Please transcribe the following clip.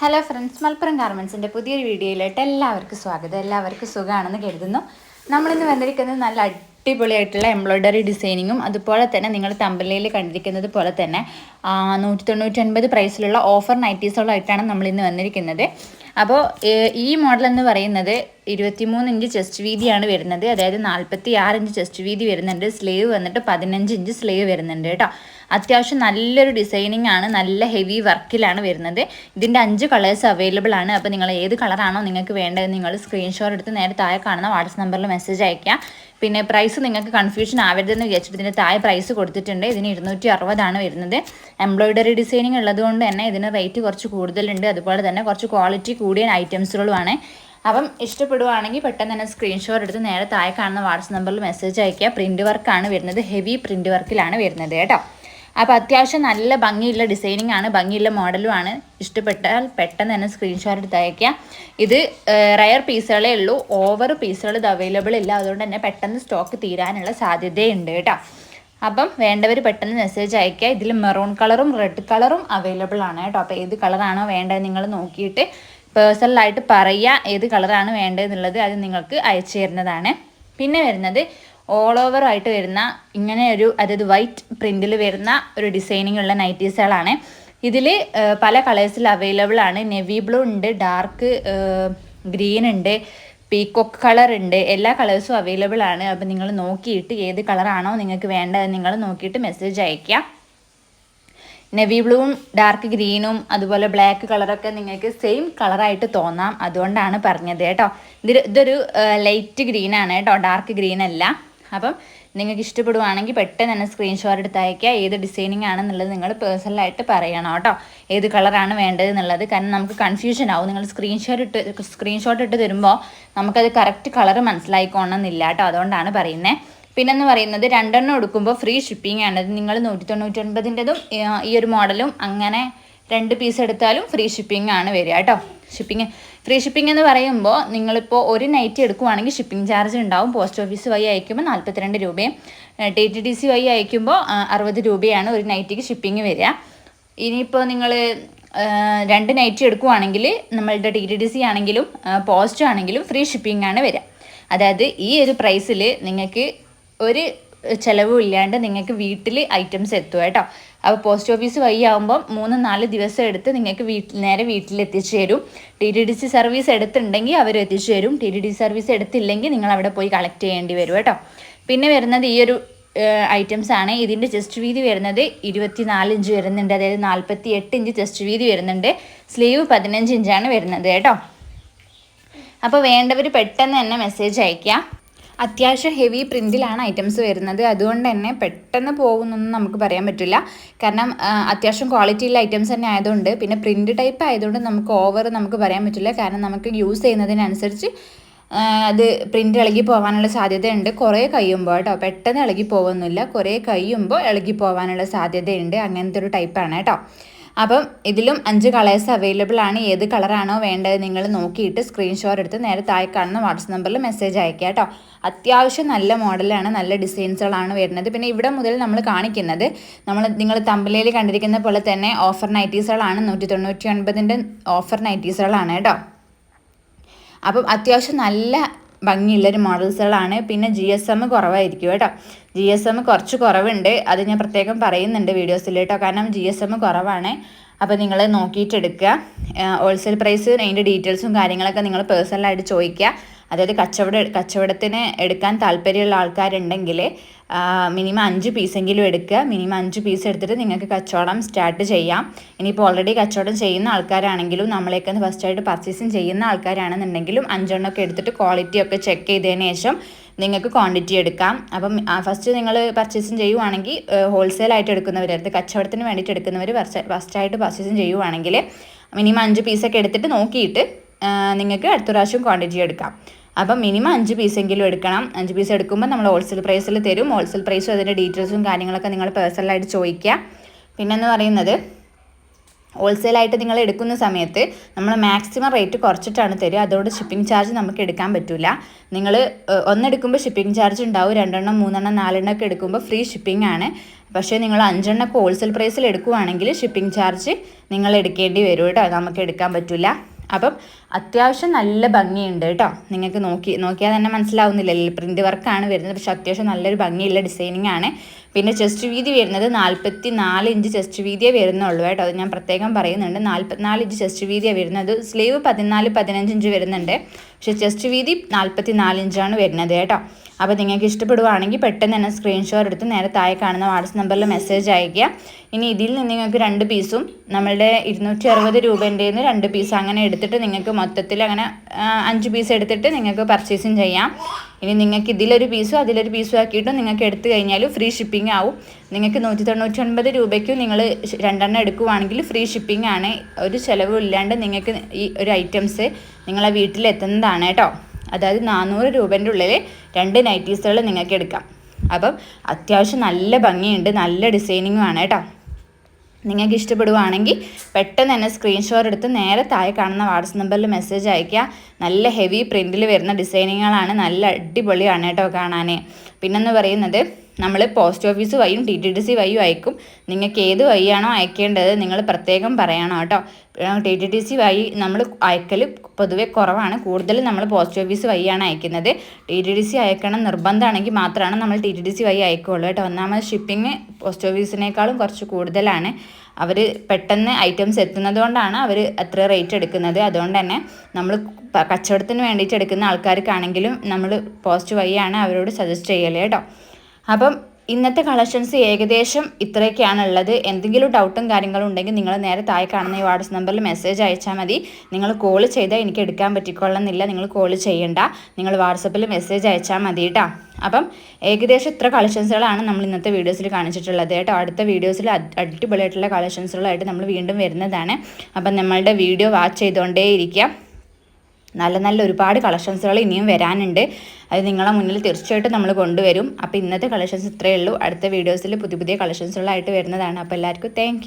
Hello friends Malappuram ഗാർമെൻസിന്റെ പുതിയൊരു വീഡിയോയിലോട്ട് എല്ലാവർക്കും സ്വാഗതം. എല്ലാവർക്കും സുഖമാണെന്ന് കരുതുന്നു. നമ്മളിന്ന് വന്നിരിക്കുന്നത് നല്ല അടിപൊളിയായിട്ടുള്ള എംബ്രോയ്ഡറി ഡിസൈനിങ്ങും അതുപോലെ തന്നെ നിങ്ങൾ തമ്പലയിൽ കണ്ടിരിക്കുന്നത് പോലെ തന്നെ നൂറ്റി തൊണ്ണൂറ്റൊൻപത് പ്രൈസിലുള്ള ഓഫർ നൈറ്റീസുകളായിട്ടാണ് നമ്മളിന്ന് വന്നിരിക്കുന്നത്. അപ്പോൾ ഈ മോഡൽ എന്ന് പറയുന്നത് ഇരുപത്തിമൂന്ന് ഇഞ്ച് ചെസ്റ്റ് വീതിയാണ് വരുന്നത്. അതായത് നാൽപ്പത്തി ആറ് ഇഞ്ച് ചെസ്റ്റ് വീതി വരുന്നുണ്ട്. സ്ലീവ് വന്നിട്ട് പതിനഞ്ച് ഇഞ്ച് സ്ലീവ് വരുന്നുണ്ട് കേട്ടോ. അത്യാവശ്യം നല്ലൊരു ഡിസൈനിങ് ആണ് നല്ല ഹെവി വർക്കിലാണ് വരുന്നത്. ഇതിന്റെ അഞ്ച് കളേഴ്സ് അവൈലബിൾ ആണ്. അപ്പോൾ നിങ്ങൾ ഏത് കളറാണോ നിങ്ങൾക്ക് വേണ്ടത് നിങ്ങൾ സ്ക്രീൻഷോട്ട് എടുത്ത് നേരെ താഴെ കാണുന്ന വാട്സപ്പ് നമ്പറിൽ മെസ്സേജ് അയക്കാം പിന്നെ പ്രൈസ് നിങ്ങൾക്ക് കൺഫ്യൂഷൻ ആവരുതെന്ന് വിചാരിച്ചിട്ട് ഇതിന്റെ താഴെ പ്രൈസ് കൊടുത്തിട്ടുണ്ട്. ഇതിന് ഇരുന്നൂറ്റി അറുപതാണ് വരുന്നത്. എംബ്രോയിഡറി ഡിസൈനിങ് ഉള്ളതുകൊണ്ട് തന്നെ ഇതിന് റേറ്റ് കുറച്ച് കൂടുതലുണ്ട്. അതുപോലെ തന്നെ കുറച്ച് ക്വാളിറ്റി കൂടിയ ഐറ്റംസുകളുമാണ് അപ്പം ഇഷ്ടപ്പെടുവാണെങ്കിൽ പെട്ടെന്ന് തന്നെ സ്ക്രീൻഷോട്ട് എടുത്ത് നേരെ താഴെ കാണുന്ന വാട്സപ്പ് നമ്പറിൽ മെസ്സേജ് അയക്കുക പ്രിന്റ് വർക്കാണ് വരുന്നത്. ഹെവി പ്രിന്റ് വർക്കിലാണ് വരുന്നത് കേട്ടോ. അപ്പോൾ അത്യാവശ്യം നല്ല ഭംഗിയുള്ള ഡിസൈനിങ് ആണ് ഭംഗിയുള്ള മോഡലും ആണ്. ഇഷ്ടപ്പെട്ടാൽ പെട്ടെന്ന് തന്നെ സ്ക്രീൻഷോട്ട് എടുത്ത് അയക്കുക ഇത് റയർ പീസുകളേ ഉള്ളൂ. ഓവർ പീസുകൾ ഇത് അവൈലബിൾ ഇല്ല. അതുകൊണ്ട് തന്നെ പെട്ടെന്ന് സ്റ്റോക്ക് തീരാനുള്ള സാധ്യതയുണ്ട് കേട്ടോ. അപ്പം വേണ്ടവർ പെട്ടെന്ന് മെസ്സേജ് അയക്കുക ഇതിൽ മെറൂൺ കളറും റെഡ് കളറും അവൈലബിൾ ആണ് കേട്ടോ. അപ്പോൾ ഏത് കളറാണോ വേണ്ടത് നിങ്ങൾ നോക്കിയിട്ട് പേഴ്സണലായിട്ട് പറയുക. ഏത് കളറാണ് വേണ്ടതെന്നുള്ളത് അത് നിങ്ങൾക്ക് അയച്ചു തരുന്നതാണ്. പിന്നെ വരുന്നത് ഓൾ ഓവർ ആയിട്ട് വരുന്ന ഇങ്ങനെ ഒരു അതായത് വൈറ്റ് പ്രിന്റിൽ വരുന്ന ഒരു ഡിസൈനിങ് ഉള്ള നൈറ്റീസുകളാണ് ഇതിൽ പല കളേഴ്സിൽ അവൈലബിൾ ആണ്. നെവി ബ്ലൂ ഉണ്ട് ഡാർക്ക് ഗ്രീൻ ഉണ്ട് പീക്കോക്ക് കളർ ഉണ്ട്. എല്ലാ കളേഴ്സും അവൈലബിൾ ആണ്. അപ്പം നിങ്ങൾ നോക്കിയിട്ട് ഏത് കളറാണോ നിങ്ങൾക്ക് വേണ്ടത് നിങ്ങൾ നോക്കിയിട്ട് മെസ്സേജ് അയയ്ക്കുക. നെവി ബ്ലൂവും ഡാർക്ക് ഗ്രീനും അതുപോലെ ബ്ലാക്ക് കളറൊക്കെ നിങ്ങൾക്ക് സെയിം കളറായിട്ട് തോന്നാം. അതുകൊണ്ടാണ് പറഞ്ഞത് കേട്ടോ. ഇത് ഇതൊരു ലൈറ്റ് ഗ്രീനാണ് കേട്ടോ. ഡാർക്ക് ഗ്രീൻ അല്ല. അപ്പം നിങ്ങൾക്ക് ഇഷ്ടപ്പെടുവാണെങ്കിൽ പെട്ടെന്ന് തന്നെ സ്ക്രീൻഷോട്ട് എടുത്ത് അയക്കുക ഏത് ഡിസൈനിങ് ആണെന്നുള്ളത് നിങ്ങൾ പേഴ്സണലായിട്ട് പറയണം കേട്ടോ. ഏത് കളറാണ് വേണ്ടത് എന്നുള്ളത് കാരണം നമുക്ക് കൺഫ്യൂഷൻ ആവും. നിങ്ങൾ സ്ക്രീൻഷോട്ട് ഇട്ട് സ്ക്രീൻഷോട്ട് ഇട്ട് തരുമ്പോൾ നമുക്കത് കറക്റ്റ് കളർ മനസ്സിലായിക്കോണമെന്നില്ല കേട്ടോ. അതുകൊണ്ടാണ് പറയുന്നത് പിന്നെന്ന് പറയുന്നത് രണ്ടെണ്ണം എടുക്കുമ്പോൾ ഫ്രീ ഷിപ്പിംഗ് ആണ്. നിങ്ങൾ നൂറ്റി തൊണ്ണൂറ്റൊൻപതിന്റെതും ഈ ഒരു മോഡലും അങ്ങനെ രണ്ട് പീസ് എടുത്താലും ഫ്രീ ഷിപ്പിംഗ് ആണ് വരിക കേട്ടോ. ഷിപ്പിംഗ് ഫ്രീ ഷിപ്പിംഗ് എന്ന് പറയുമ്പോൾ നിങ്ങളിപ്പോൾ ഒരു നൈറ്റ് എടുക്കുവാണെങ്കിൽ ഷിപ്പിംഗ് ചാർജ് ഉണ്ടാവും. പോസ്റ്റ് ഓഫീസ് വഴി അയക്കുമ്പോൾ നാൽപ്പത്തിരണ്ട് രൂപയും ടി ടി ഡി സി വഴി അയക്കുമ്പോൾ അറുപത് രൂപയാണ് ഒരു നൈറ്റിക്ക് ഷിപ്പിംഗ് വരിക. ഇനിയിപ്പോൾ നിങ്ങൾ രണ്ട് നൈറ്റ് എടുക്കുവാണെങ്കിൽ നമ്മളുടെ ടി ടി ഡി സി ആണെങ്കിലും പോസ്റ്റ് ആണെങ്കിലും ഫ്രീ ഷിപ്പിംഗ് ആണ് വരിക. അതായത് ഈ ഒരു പ്രൈസിൽ നിങ്ങൾക്ക് ഒരു ചിലവും ഇല്ലാണ്ട് നിങ്ങൾക്ക് വീട്ടിൽ ഐറ്റംസ് എത്തുക കേട്ടോ. അപ്പോൾ പോസ്റ്റ് ഓഫീസ് വഴി മൂന്ന് നാല് ദിവസം എടുത്ത് നിങ്ങൾക്ക് വീട്ടിൽ നേരെ വീട്ടിൽ എത്തിച്ചു തരും. T T D C service എടുത്തിട്ടുണ്ടെങ്കിൽ അവർ എത്തിച്ചു തരും. ടി ടി ഡി സർവീസ് എടുത്തില്ലെങ്കിൽ നിങ്ങൾ അവിടെ പോയി കളക്ട് ചെയ്യേണ്ടി വരും കേട്ടോ. പിന്നെ വരുന്നത് ഈ ഒരു ഐറ്റംസ് ആണ്. ഇതിന്റെ ചെസ്റ്റ് വീതി വരുന്നത് ഇരുപത്തിനാല് ഇഞ്ച് വരുന്നുണ്ട്. അതായത് നാൽപ്പത്തി എട്ട് ഇഞ്ച് ചെസ്റ്റ് വീതി വരുന്നുണ്ട്. സ്ലീവ് പതിനഞ്ച് ഇഞ്ചാണ് വരുന്നത് കേട്ടോ. അപ്പോൾ വേണ്ടവർ പെട്ടെന്ന് തന്നെ മെസ്സേജ് അയയ്ക്കുക അത്യാവശ്യം ഹെവി പ്രിന്റിലാണ് ഐറ്റംസ് വരുന്നത്. അതുകൊണ്ട് തന്നെ പെട്ടെന്ന് പോകുന്നൊന്നും നമുക്ക് പറയാൻ പറ്റില്ല. കാരണം അത്യാവശ്യം അത്യാവശ്യം ക്വാളിറ്റിയുള്ള ഐറ്റംസ് തന്നെ ആയതുകൊണ്ട് പിന്നെ പ്രിന്റ് ടൈപ്പ് ആയതുകൊണ്ട് നമുക്ക് ഓവർ നമുക്ക് പറയാൻ പറ്റില്ല. കാരണം നമുക്ക് യൂസ് ചെയ്യുന്നതിനനുസരിച്ച് അത് പ്രിന്റ് ഇളകി പോകാനുള്ള സാധ്യതയുണ്ട്. കുറേ കഴിയുമ്പോൾ കേട്ടോ പെട്ടെന്ന് ഇളകി പോകുന്നില്ല. കുറേ കഴിയുമ്പോൾ ഇളകി പോകാനുള്ള സാധ്യതയുണ്ട്. അങ്ങനത്തെ ഒരു ടൈപ്പാണ് കേട്ടോ. അപ്പം ഇതിലും അഞ്ച് കളേഴ്സ് അവൈലബിൾ ആണ്. ഏത് കളറാണോ വേണ്ടത് നിങ്ങൾ നോക്കിയിട്ട് സ്ക്രീൻഷോട്ട് എടുത്ത് നേരെ താഴെ കാണുന്ന വാട്സപ്പ് നമ്പറിൽ മെസ്സേജ് അയക്കുക കേട്ടോ. അത്യാവശ്യം നല്ല മോഡലാണ് നല്ല ഡിസൈൻസുകളാണ് വരുന്നത്. പിന്നെ ഇവിടെ മുതൽ നമ്മൾ കാണിക്കുന്നത് നമ്മൾ നിങ്ങൾ തമ്പലയിൽ കണ്ടിരിക്കുന്ന പോലെ തന്നെ ഓഫർ നൈറ്റീസുകളാണ് നൂറ്റി തൊണ്ണൂറ്റി ഒൻപതിന്റെ ഓഫർ നൈറ്റീസുകളാണ് കേട്ടോ. അപ്പം അത്യാവശ്യം നല്ല ഭംഗിയുള്ളൊരു മോഡൽസുകളാണ്. പിന്നെ ജി എസ് എം കുറവായിരിക്കും കേട്ടോ. ജി എസ് എം കുറച്ച് കുറവുണ്ട്. അത് ഞാൻ പ്രത്യേകം പറയുന്നുണ്ട് വീഡിയോസിൽ കേട്ടോ കാരണം ജി എസ് എം കുറവാണ്. അപ്പോൾ നിങ്ങൾ നോക്കിയിട്ടെടുക്കുക. ഹോൾസെയിൽ പ്രൈസ് അതിന്റെ ഡീറ്റെയിൽസും കാര്യങ്ങളൊക്കെ നിങ്ങൾ പേഴ്സണലായിട്ട് ചോദിക്കുക. അതായത് കച്ചവട കച്ചവടത്തിന് എടുക്കാൻ താല്പര്യമുള്ള ആൾക്കാരുണ്ടെങ്കിൽ മിനിമം അഞ്ച് പീസെങ്കിലും എടുക്കുക. മിനിമം അഞ്ച് പീസ് എടുത്തിട്ട് നിങ്ങൾക്ക് കച്ചവടം സ്റ്റാർട്ട് ചെയ്യാം. ഇനിയിപ്പോൾ ഓൾറെഡി കച്ചവടം ചെയ്യുന്ന ആൾക്കാരാണെങ്കിലും നമ്മളേക്ക് ഫസ്റ്റായിട്ട് പർച്ചേസിങ് ചെയ്യുന്ന ആൾക്കാരാണെന്നുണ്ടെങ്കിലും അഞ്ചെണ്ണമൊക്കെ എടുത്തിട്ട് ക്വാളിറ്റി ഒക്കെ ചെക്ക് ചെയ്തതിന് ശേഷം നിങ്ങൾക്ക് ക്വാണ്ടിറ്റി എടുക്കാം. അപ്പം ഫസ്റ്റ് നിങ്ങൾ പർച്ചേസിങ് ചെയ്യുവാണെങ്കിൽ ഹോൾസെയിൽ ആയിട്ട് എടുക്കുന്നവരടുത്ത് കച്ചവടത്തിന് വേണ്ടിയിട്ട് എടുക്കുന്നവർ ഫസ്റ്റായിട്ട് പർച്ചേസിങ് ചെയ്യുവാണെങ്കിൽ മിനിമം അഞ്ച് പീസൊക്കെ എടുത്തിട്ട് നോക്കിയിട്ട് നിങ്ങൾക്ക് അടുത്ത പ്രാവശ്യം ക്വാണ്ടിറ്റി എടുക്കാം. അപ്പം മിനിമം അഞ്ച് പീസെങ്കിലും എടുക്കണം. അഞ്ച് പീസ് എടുക്കുമ്പോൾ നമ്മൾ ഹോൾസെയിൽ പ്രൈസിൽ തരും. ഹോൾസെയിൽ പ്രൈസും അതിന്റെ ഡീറ്റെയിൽസും കാര്യങ്ങളൊക്കെ നിങ്ങൾ പേഴ്സണലായിട്ട് ചോദിക്കുക. പിന്നെന്ന് പറയുന്നത് ഹോൾസെയിലായിട്ട് നിങ്ങൾ എടുക്കുന്ന സമയത്ത് നമ്മൾ മാക്സിമം റേറ്റ് കുറച്ചിട്ടാണ് തരിക. അതുകൊണ്ട് ഷിപ്പിംഗ് ചാർജ് നമുക്ക് എടുക്കാൻ പറ്റില്ല നിങ്ങൾ ഒന്നെടുക്കുമ്പോൾ ഷിപ്പിംഗ് ചാർജ് ഉണ്ടാവും. രണ്ടെണ്ണം മൂന്നെണ്ണം നാലെണ്ണം ഒക്കെ എടുക്കുമ്പോൾ ഫ്രീ ഷിപ്പിംഗ് ആണ്. പക്ഷേ നിങ്ങൾ അഞ്ചെണ്ണമൊക്കെ ഹോൾസെയിൽ പ്രൈസിൽ എടുക്കുവാണെങ്കിൽ ഷിപ്പിംഗ് ചാർജ് നിങ്ങൾ എടുക്കേണ്ടി വരും കേട്ടോ. നമുക്ക് എടുക്കാൻ പറ്റില്ല അപ്പം അത്യാവശ്യം നല്ല ഭംഗിയുണ്ട് കേട്ടോ. നിങ്ങൾക്ക് നോക്കി നോക്കിയാൽ തന്നെ മനസ്സിലാവുന്നില്ലല്ലോ പ്രിന്റ് വർക്കാണ് വരുന്നത്. പക്ഷേ അത്യാവശ്യം നല്ലൊരു ഭംഗിയുള്ള ഡിസൈനിങ് ആണ്. പിന്നെ ചെസ്റ്റ് വീതി വരുന്നത് നാൽപ്പത്തി നാല് ഇഞ്ച് ചെസ്റ്റ് വീതിയേ വരുന്നുള്ളൂ കേട്ടോ. അത് ഞാൻ പ്രത്യേകം പറയുന്നുണ്ട്. നാൽപ്പത്തിനാല് ഇഞ്ച് ചെസ്റ്റ് വീതിയാണ് വരുന്നത്. സ്ലീവ് പതിനാല് പതിനഞ്ച് ഇഞ്ച് വരുന്നുണ്ട്. പക്ഷേ ചെസ്റ്റ് വീതി നാൽപ്പത്തി നാല് ഇഞ്ചാണ് വരുന്നത് കേട്ടോ. അപ്പോൾ നിങ്ങൾക്ക് ഇഷ്ടപ്പെടുവാണെങ്കിൽ പെട്ടെന്ന് തന്നെ സ്ക്രീൻഷോട്ട് എടുത്ത് നേരെ താഴെ കാണുന്ന വാട്സപ്പ് നമ്പറിൽ മെസ്സേജ് അയക്കുക ഇനി ഇതിൽ നിന്ന് നിങ്ങൾക്ക് രണ്ട് പീസും നമ്മളുടെ ഇരുന്നൂറ്റി അറുപത് രൂപേന്റെ രണ്ട് പീസ് അങ്ങനെ എടുത്തിട്ട് നിങ്ങൾക്ക് മൊത്തത്തിൽ അങ്ങനെ അഞ്ച് പീസ് എടുത്തിട്ട് നിങ്ങൾക്ക് പർച്ചേസിങ് ചെയ്യാം. ഇനി നിങ്ങൾക്ക് ഇതിലൊരു പീസും അതിലൊരു പീസും ആക്കിയിട്ടും നിങ്ങൾക്ക് എടുത്ത് കഴിഞ്ഞാൽ ഫ്രീ ഷിപ്പിംഗ് ആവും. നിങ്ങൾക്ക് നൂറ്റി തൊണ്ണൂറ്റി ഒൻപത് രൂപയ്ക്കും നിങ്ങൾ രണ്ടെണ്ണം എടുക്കുവാണെങ്കിൽ ഫ്രീ ഷിപ്പിംഗ് ആണ്. ഒരു ചിലവും ഇല്ലാണ്ട് നിങ്ങൾക്ക് ഈ ഒരു ഐറ്റംസ് നിങ്ങളെ വീട്ടിലെത്തുന്നതാണ് കേട്ടോ. അതായത് നാനൂറ് രൂപേന്റെ ഉള്ളിൽ രണ്ട് നൈറ്റീസുകൾ നിങ്ങൾക്ക് എടുക്കാം. അപ്പം അത്യാവശ്യം നല്ല ഭംഗിയുണ്ട് നല്ല ഡിസൈനിങ്ങും ആണ് കേട്ടോ. നിങ്ങൾക്ക് ഇഷ്ടപ്പെടുവാണെങ്കിൽ പെട്ടെന്ന് തന്നെ സ്ക്രീൻഷോട്ട് എടുത്ത് നേരെ താഴെ കാണുന്ന വാട്സപ്പ് നമ്പറിൽ മെസ്സേജ് അയയ്ക്കുക. നല്ല ഹെവി പ്രിന്റിൽ വരുന്ന ഡിസൈനിങ്ങുകളാണ് നല്ല അടിപൊളിയാണ് കേട്ടോ കാണാൻ പിന്നെന്ന് പറയുന്നത് നമ്മൾ പോസ്റ്റ് ഓഫീസ് വഴിയും ടി ടി ഡി സി വഴിയും അയക്കും. നിങ്ങൾക്ക് ഏത് വഴിയാണോ അയക്കേണ്ടത് നിങ്ങൾ പ്രത്യേകം പറയണം കേട്ടോ. ടി ടി ഡി സി വഴി നമ്മൾ അയക്കൽ പൊതുവെ കുറവാണ്. കൂടുതലും നമ്മൾ പോസ്റ്റ് ഓഫീസ് വഴിയാണ് അയക്കുന്നത്. ടി ടി ഡി സി അയക്കണം നിർബന്ധമാണെങ്കിൽ മാത്രമാണ് നമ്മൾ ടി ടി ഡി സി വഴി അയക്കുകയുള്ളൂ കേട്ടോ. ഒന്നാമത് ഷിപ്പിംഗ് പോസ്റ്റ് ഓഫീസിനേക്കാളും കുറച്ച് കൂടുതലാണ്. അവർ പെട്ടെന്ന് ഐറ്റംസ് എത്തുന്നത് കൊണ്ടാണ് അവർ അത്ര റേറ്റ് എടുക്കുന്നത്. അതുകൊണ്ട് തന്നെ നമ്മൾ കച്ചവടത്തിന് വേണ്ടിയിട്ട് എടുക്കുന്ന ആൾക്കാർക്കാണെങ്കിലും നമ്മൾ പോസ്റ്റ് വഴിയാണ് അവരോട് സജസ്റ്റ് ചെയ്യൽ കേട്ടോ. അപ്പം ഇന്നത്തെ കളക്ഷൻസ് ഏകദേശം ഇത്രയൊക്കെയാണ് ഉള്ളത് എന്തെങ്കിലും ഡൗട്ടും കാര്യങ്ങളും ഉണ്ടെങ്കിൽ നിങ്ങൾ നേരെ താഴെ കാണുന്ന ഈ വാട്സപ്പ് നമ്പറിൽ മെസ്സേജ് അയച്ചാൽ മതി. നിങ്ങൾ കോൾ ചെയ്താൽ എനിക്ക് എടുക്കാൻ പറ്റിക്കൊള്ളണമെന്നില്ല നിങ്ങൾ കോൾ ചെയ്യണ്ട. നിങ്ങൾ വാട്സപ്പിൽ മെസ്സേജ് അയച്ചാൽ മതി കേട്ടോ അപ്പം ഏകദേശം ഇത്ര കളക്ഷൻസുകളാണ് നമ്മൾ ഇന്നത്തെ വീഡിയോസിൽ കാണിച്ചിട്ടുള്ളത് കേട്ടോ അടുത്ത വീഡിയോസിൽ അടിപൊളിയായിട്ടുള്ള കളക്ഷൻസുകളായിട്ട് നമ്മൾ വീണ്ടും വരുന്നതാണ്. അപ്പം നമ്മളുടെ വീഡിയോ വാച്ച് ചെയ്തുകൊണ്ടേ ഇരിക്കുക നല്ല നല്ല ഒരുപാട് കളക്ഷൻസുകൾ ഇനിയും വരാനുണ്ട്. അത് നിങ്ങളെ മുന്നിൽ തീർച്ചയായിട്ടും നമ്മൾ കൊണ്ടുവരും. അപ്പോൾ ഇന്നത്തെ കളക്ഷൻസ് ഇത്രയേ ഉള്ളൂ. അടുത്ത വീഡിയോസിൽ പുതിയ പുതിയ കളക്ഷൻസുകളായിട്ട് വരുന്നതാണ്. അപ്പോൾ എല്ലാവർക്കും താങ്ക്